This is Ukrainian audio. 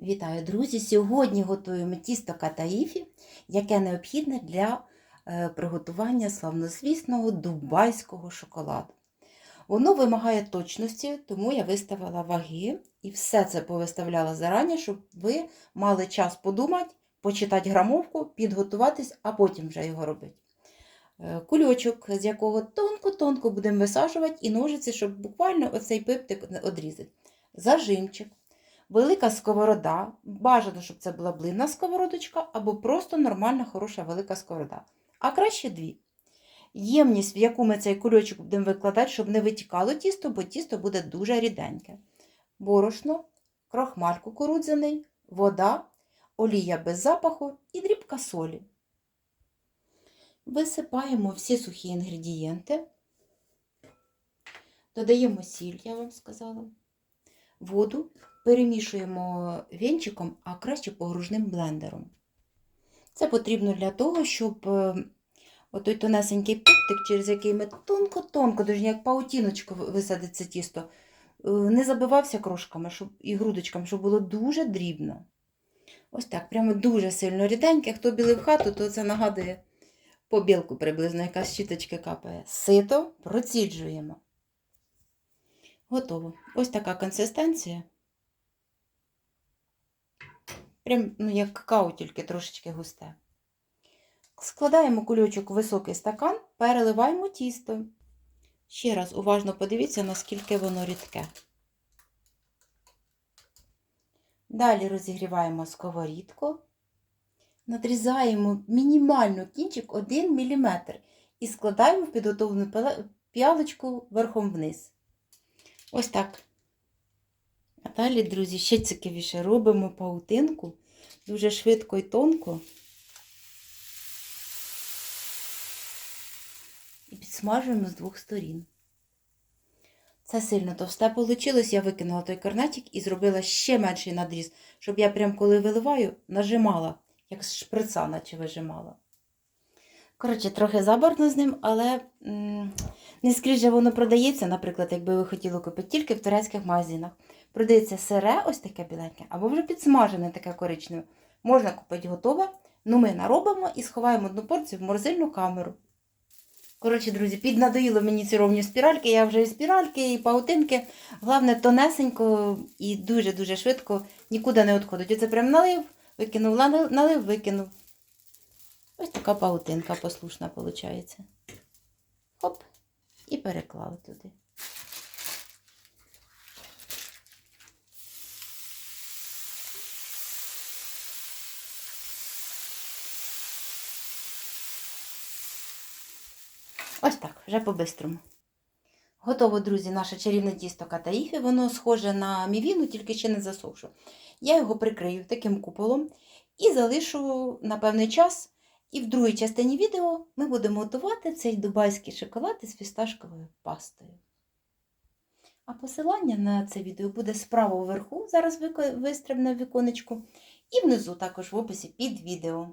Вітаю, друзі! Сьогодні готуємо тісто катаїфі, яке необхідне для е, приготування славнозвісного дубайського шоколаду. Воно вимагає точності, тому я виставила ваги і все це повиставляла зарані, щоб ви мали час подумати, почитати грамовку, підготуватись, а потім вже його робити. Е, Кульочок, з якого тонко-тонко будемо висаджувати, і ножиці, щоб буквально оцей пиптик одрізати. Зажимчик, велика сковорода. Бажано, щоб це була блинна сковородочка або просто нормальна, хороша велика сковорода. А краще дві. Ємність, в яку ми цей кульочок будемо викладати, щоб не витікало тісто, бо тісто буде дуже ріденьке. Борошно, крохмаль кукурудзяний, вода, олія без запаху і дрібка солі. Висипаємо всі сухі інгредієнти. Додаємо сіль, я вам сказала, воду, перемішуємо вінчиком, а краще погружним блендером. Це потрібно для того, щоб е, отой тонесенький пуптик, через який ми тонко-тонко, дуже як паутіночку висадить це тісто, е, не забивався крошками щоб, і грудочками, щоб було дуже дрібно. Ось так, прямо дуже сильно ріденьке. Хто білив хату, то це нагадує побілку приблизно, яка з щіточки капає. Сито проціджуємо. Готово. Ось така консистенція. Прям, ну, як какао, тільки трошечки густе. Складаємо кульочок у високий стакан, переливаємо тісто. Ще раз уважно подивіться, наскільки воно рідке. Далі розігріваємо сковорідку. Надрізаємо мінімально кінчик 1 мм і складаємо в підготовлену п'ялочку верхом вниз. Ось так. А далі, друзі, ще цікавіше робимо паутинку дуже швидко і тонко. І підсмажуємо з двох сторін. Це сильно товсте вийшло, я викинула той корнетик і зробила ще менший надріз, щоб я прям коли виливаю, нажимала, як з шприца, наче вижимала. Коротше, трохи забарно з ним, але м не скрізь же воно продається, наприклад, якби ви хотіли купити тільки в турецьких магазинах. Продається сире, ось таке біленьке, або вже підсмажене таке коричневе. Можна купити готове, ну ми наробимо і сховаємо одну порцію в морозильну камеру. Коротше, друзі, піднадоїло мені ці ровні спіральки. Я вже і спіральки, і паутинки. Головне, тонесенько і дуже-дуже швидко нікуди не відходить. Оце прям налив, викинув, налив, викинув. Ось така паутинка послушна виходить. Хоп, і переклали туди. Ось так, вже по-бистрому. Готово, друзі, наше чарівне тісто катаїфі. Воно схоже на мівіну, тільки ще не засохшу. Я його прикрию таким куполом і залишу на певний час. І в другій частині відео ми будемо готувати цей дубайський шоколад із фісташковою пастою. А посилання на це відео буде справа вверху, зараз вистрибне в віконечку, і внизу також в описі під відео.